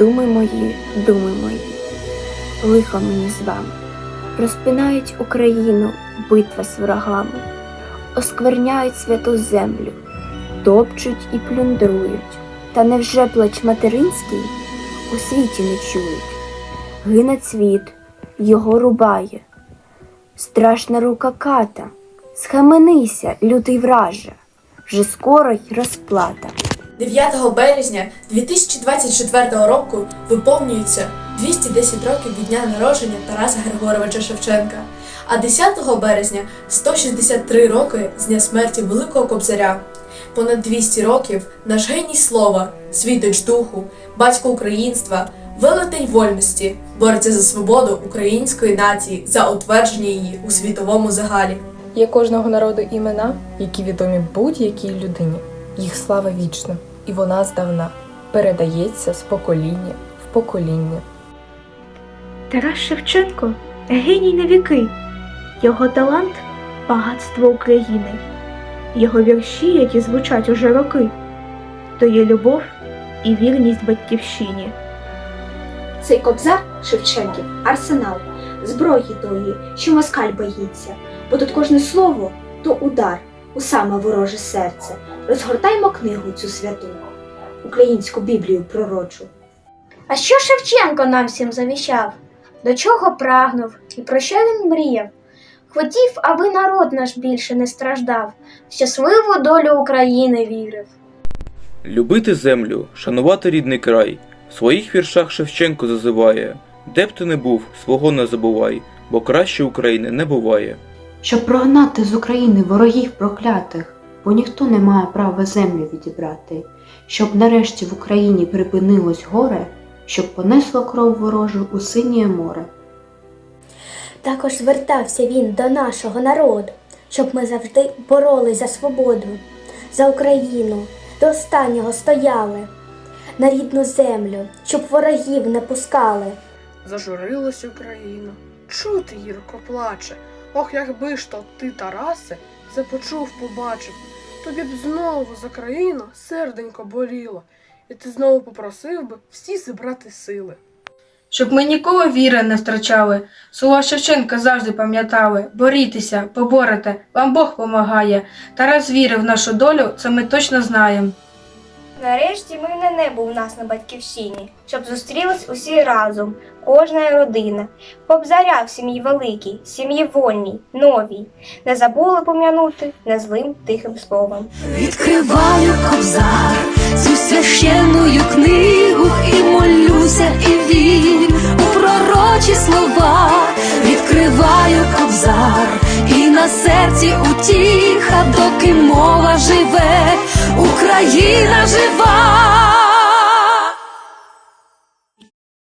Думи мої, думи мої, лихо мені з вами, розпинають Україну битва з ворогами, оскверняють святу землю, топчуть і плюндрують. Та невже плач материнський у світі не чують? Гине цвіт, його рубає, страшна рука ката, схаменися, лютий враже, вже скоро й розплата. 9 березня 2024 року виповнюється 210 років від дня народження Тараса Григоровича Шевченка, а 10 березня 163 роки з дня смерті Великого Кобзаря. Понад 200 років наш геній слова, світоч духу, батько українства, велетень вольності бореться за свободу української нації, за утвердження її у світовому загалі. Є кожного народу імена, які відомі будь-якій людині. Їх слава вічна, і вона здавна передається з покоління в покоління. Тарас Шевченко геній на віки, його талант багатство України, його вірші, які звучать уже роки, то є любов і вірність батьківщині. Цей кобзар Шевченків арсенал, зброї тої, що москаль боїться, бо тут кожне слово то удар у саме вороже серце. Розгортаймо книгу цю святу, українську Біблію пророчу. А що Шевченко нам всім завіщав? До чого прагнув і про що він мріяв? Хотів, аби народ наш більше не страждав, в щасливу долю України вірив. Любити землю, шанувати рідний край. В своїх віршах Шевченко зазиває Де б ти не був, свого не забувай, бо краще України не буває. Щоб прогнати з України ворогів проклятих, бо ніхто не має права землю відібрати, щоб нарешті в Україні припинилось горе, щоб понесло кров ворожу у синє море. Також звертався він до нашого народу, щоб ми завжди боролись за свободу, за Україну, до останнього стояли, на рідну землю, щоб ворогів не пускали. Зажурилась Україна, чути гірко плаче. Ох, якби ж то ти, Тарасе, це почув, побачив, тобі б знову за країну серденько боліло, і ти знову попросив би всі зібрати сили. Щоб ми ніколи віри не втрачали, слова Шевченка завжди пам'ятали. Борітеся, поборете, вам Бог помагає. Тарас вірив в нашу долю, це ми точно знаємо. Нарешті мирне небо у нас на батьківщині, щоб зустрілись усі разом, кожна родина. Кобзаря в сім'ї великій, сім'ї вольній, новій. Не забули пом'янути незлим тихим словом. Відкриваю кобзар, цю священную книгу і молюся, і вірю у пророчі слова. Відкриваю кобзар, і на серці утіха, доки мова живе, Україна жива.